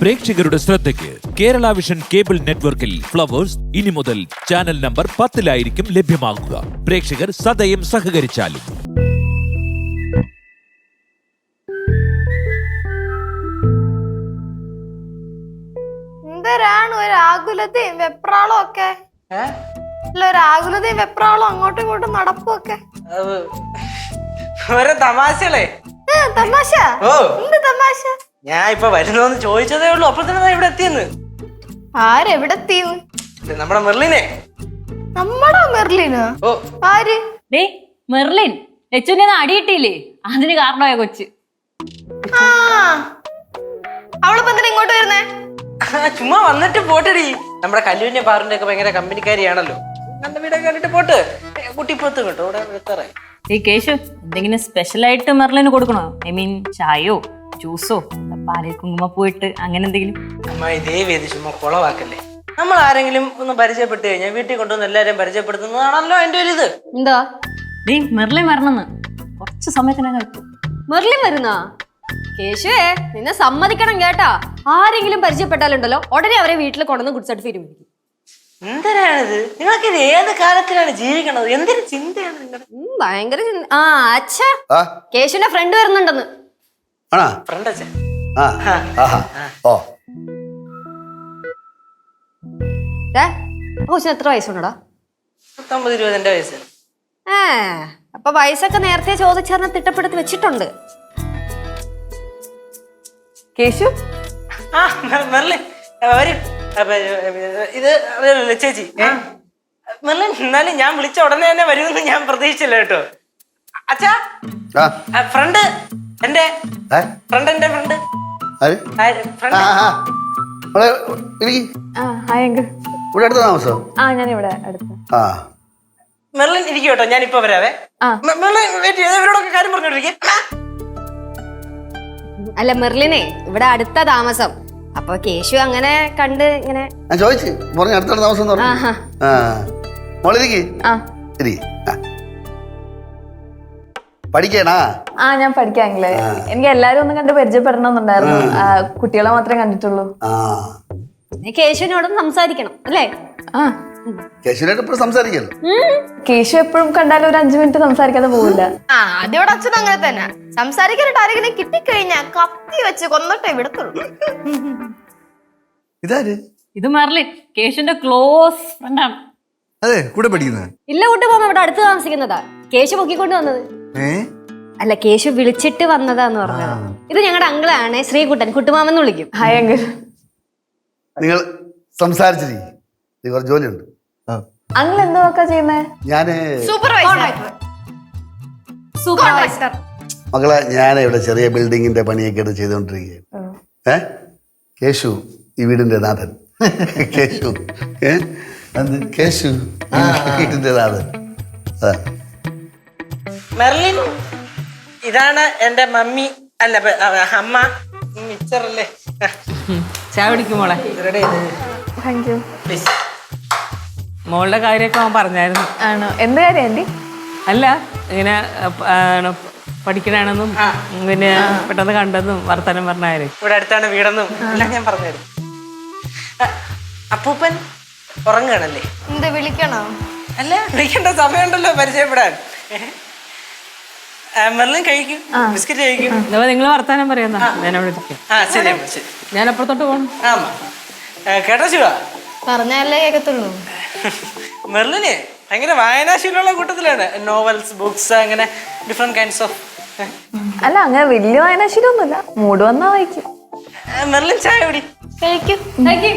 പ്രേക്ഷകരുടെ ശ്രദ്ധയ്ക്ക് Kerala vision cable നെറ്റ്വർക്കിൽ ഫ്ലവേഴ്സ് ഇനി മുതൽ ചാനൽ നമ്പർ പത്തിലായിരിക്കും ലഭ്യമാകുക പ്രേക്ഷകർ സദയം സഹകരിച്ചാലും. എന്തരാണ് ഒരു ആകുലതയും വെപ്രാളും ഒക്കെ? അല്ല ഒരു ആകുലതയും വെപ്രാളും അങ്ങോട്ടും ഇങ്ങോട്ടും നടപ്പും ഒക്കെ. ഓരോ തമാശകളെ. തമാശ? ഓ. എന്ത് തമാശ? ഞാൻ ഇപ്പൊ വരുന്നോന്ന് ചോദിച്ചതേ ഉള്ളൂ. അപ്പൊ തന്നെ ഇവിടെ എത്തിയെന്ന്. ആരെവിടെ തീന്ന് ഇത് നമ്മുടെ മെർലിനെ. നമ്മുടെ മെർലിന്. ഓ. ആര്? ഡേ മെർലിൻ. ലച്ചുവിനെ ഒന്ന് അടിയിട്ടില്ലേ? അതിന് കാരണമായ കൊച്ച്. ആ. അവളിപ്പോ എന്തിനാ ഇങ്ങോട്ട് വരുന്നേ? ആ, ചുമ്മാ വന്നിട്ട് പോട്ടടി. നമ്മുടെ കല്ലുവിന്റെ പാറിന്റെ ഒക്കെ ഭയങ്കര കമ്പനിക്കാരിയാണല്ലോ. നല്ല വീടൊക്കെ കണ്ടിട്ട് പോട്ട്. ഏ, കുട്ടിപ്പത്ത് കേട്ടോ ഇവിടെ എത്താറായി. ഈ കേശു എന്തെങ്കിലും സ്പെഷ്യൽ ആയിട്ട് മെർലിന് കൊടുക്കണോ? ഐ മീൻ ചായയോ? ജ്യൂസോ പാലിൽ കുങ്കുമപ്പൂയിട്ട് അങ്ങനെ എന്തെങ്കിലും? അമ്മ ഇതേ ചുമ്മാ കുളവാക്കല്ലേ? നമ്മൾ ആരെങ്കിലും ഒന്ന് പരിചയപ്പെട്ട് കഴിഞ്ഞാൽ വീട്ടിൽ കൊണ്ടുവന്ന് എല്ലാവരെയും പരിചയപ്പെടുത്തുന്നതാണല്ലോ എന്റെ ഒരു ഇത് എന്താ? ഡേ മെർലിൻ വരണമെന്ന് കുറച്ച് സമയത്തിനകം എത്തും. മെർലിൻ വരുന്നാ? കേശുവേ നിന്നെ സമ്മതിക്കണം കേട്ടാ. ആരെങ്കിലും പരിചയപ്പെട്ടാലുണ്ടല്ലോ ഉടനെ അവരെ വീട്ടിൽ കൊണ്ടുവന്ന് ഗുഡ് സർട്ടിഫിക്കറ്റ് മേടിക്കും. എന്തിനാണിത് നിങ്ങൾക്ക് ഇത് ഏത് കാലത്തിലാണ് ജീവിക്കണത്? എന്തൊരു ചിന്തയാണ് നിങ്ങൾ ഭയങ്കര ചിന്ത ആ അച്ഛ. കേശുവിന്റെ ഫ്രണ്ട് വരുന്നുണ്ടെന്ന്. ആണോ? ഫ്രണ്ട് അച്ഛൻ. ആ ആഹാ ഓ. കൊച്ചിന് എത്ര വയസ്സുണ്ടടാ? പത്തൊമ്പത് ഇരുപതിന്റെ വയസ്സ്. ഏ അപ്പൊ വയസ്സൊക്കെ നേരത്തെ ചോദിച്ചറിഞ്ഞ തിട്ടപ്പെടുത്തി വെച്ചിട്ടുണ്ട്. കേശു? ആ മെർലിൻ വരൂ അപ്പൊ, ഇത് അറിയാലോ ചേച്ചി? ഏ? മെർലിൻ എന്നാലും ഞാൻ വിളിച്ച ഉടനെ തന്നെ വരുമെന്ന് ഞാൻ പ്രതീക്ഷിച്ചില്ല കേട്ടോ. അച്ഛാ ആ ഫ്രണ്ട് എന്റെ ഏ? ഫ്രണ്ട് എന്റെ ഫ്രണ്ട്. ഇവിടെ അടുത്ത താമസം? ആ ഞാനിവിടെ അടുത്ത്. ആ. മെർലിൻ ഇരിക്കും കേട്ടോ. ഞാൻ ഇപ്പൊ വരാവേ. മെർലിൻ വെയിറ്റ് ഇവരോടൊക്കെ കാര്യം പറഞ്ഞോണ്ടിരിക്കും. അല്ല മെർലിനെ ഇവിടെ അടുത്ത താമസം. അപ്പൊ കേശു അങ്ങനെ കണ്ട് ഇങ്ങനെ ഞാൻ ചോദിച്ചു പറഞ്ഞു അടുത്ത താമസം മോളിരിക്ക് ആ. ഇരി ആ. പഠിക്കണാ? ആ ഞാൻ പഠിക്കാം എനിക്ക് എല്ലാരും ഒന്ന് കണ്ട് പരിചയപ്പെടണമെന്നുണ്ടായിരുന്നു. കുട്ടികളെ മാത്രമേ കണ്ടിട്ടുള്ളൂ. കേശുവിനോടും സംസാരിക്കണം അല്ലേ? ആ. കേശുവിനായിട്ട് ഇപ്പോഴും സംസാരിക്കല്ലോ. കേശു എപ്പോഴും കണ്ടാലും ഒരു അഞ്ചു മിനിറ്റ് സംസാരിക്കാതെ പോവില്ല. ആ അതിവിടെ അച്ഛൻ അങ്ങനെ തന്നെ. സംസാരിക്കാനായിട്ട് ആരെങ്കിലും കിട്ടിക്കഴിഞ്ഞാ കത്തി വെച്ച് കൊന്നിട്ടേ വിടത്തുള്ളൂ. ഇതാര്? ഇത് മെർലിൻ കേശുവിന്റെ ക്ലോസ് ഫ്രണ്ടാണ്. അതെ കൂടെ പഠിക്കുന്നത് ഇല്ല കൂട്ട് പോകുമ്പോ ഇവിടെ അടുത്ത് താമസിക്കുന്നതാ. കേശു പൊക്കിക്കൊണ്ട് വന്നത്. അല്ല കേശു വിളിച്ചിട്ട് വന്നതാന്ന് പറഞ്ഞത്. ഇത് ഞങ്ങളുടെ അങ്കിളാണ് ശ്രീകുട്ടൻ. കുട്ടുമാമെന്ന് വിളിക്കും. Hi uncle. നിങ്ങൾ സംസാരിച്ചിരിക്കും കുറച്ച് ജോലിയുണ്ട്. അങ്കിൾ എന്തൊക്കെ ചെയ്യുന്നേ? ഞാൻ സൂപ്പർവൈസർ മകളെ ഞാൻ ഇവിടെ ചെറിയ ബിൽഡിങ്ങിന്റെ പണിയൊക്കെ എടുത്ത് ചെയ്തുകൊണ്ടിരിക്കുകയാണ്. ഏ? കേശു ഈ വീടിന്റെ നാഥൻ. കേശു. ഏ? കേശു ഈ വീടിന്റെ നാഥൻ. അതാ. മെർലിൻ ഇതാണ് എന്റെ മമ്മി അല്ല അമ്മ മിച്ചറല്ലേ ചായ പിടിക്കും മോളെ. റെഡി താങ്ക് യു മോളുടെ കാര്യമൊക്കെ അവൻ പറഞ്ഞായിരുന്നു. ആണോ? എന്ത് കാര്യം അല്ല ഇങ്ങനെ പഠിക്കണാണെന്നും പഠിക്കണമെന്നും പിന്നെ പെട്ടെന്ന് കണ്ടെന്നും വർത്തമാനം പറഞ്ഞായിരുന്നു ഇവിടെ അടുത്താണ് വീടെന്നും എല്ലാം ഞാൻ പറഞ്ഞായിരുന്നു അപ്പൂപ്പൻ ഉറങ്ങുകയാണല്ലേ? എന്താ വിളിക്കണോ? അല്ല വിളിക്കേണ്ട സമയമുണ്ടല്ലോ പരിചയപ്പെടാൻ. മെർലിൻ കഴിക്കും ബിസ്ക്കറ്റ് കഴിക്കും. നിങ്ങൾ വർത്താനം പറയുന്ന ഞാൻ അവിടെ ഇരിക്കാം. ആ ശരി അമ്മ ശരി. ഞാൻ അപ്പുറത്തോട്ട് പോകണം ആ അമ്മ ആ, കേട്ടോ ശിവ. പറഞ്ഞാലേ കേക്കത്തുള്ളൂ. മെർലിന് ഭയങ്കര വായനാശീലമുള്ള കൂട്ടത്തിലാണ്. നോവൽസ് ബുക്സ് അങ്ങനെ ഡിഫറെന്റ് കൈൻഡ്സ് ഓഫ് അല്ല അങ്ങനെ വലിയ വായനാശീലൊന്നുമില്ല മൂഡ് വന്നാ വായിക്കും. മെർലിൻ ചായ കുടി. കഴിക്കും. കഴിക്ക്.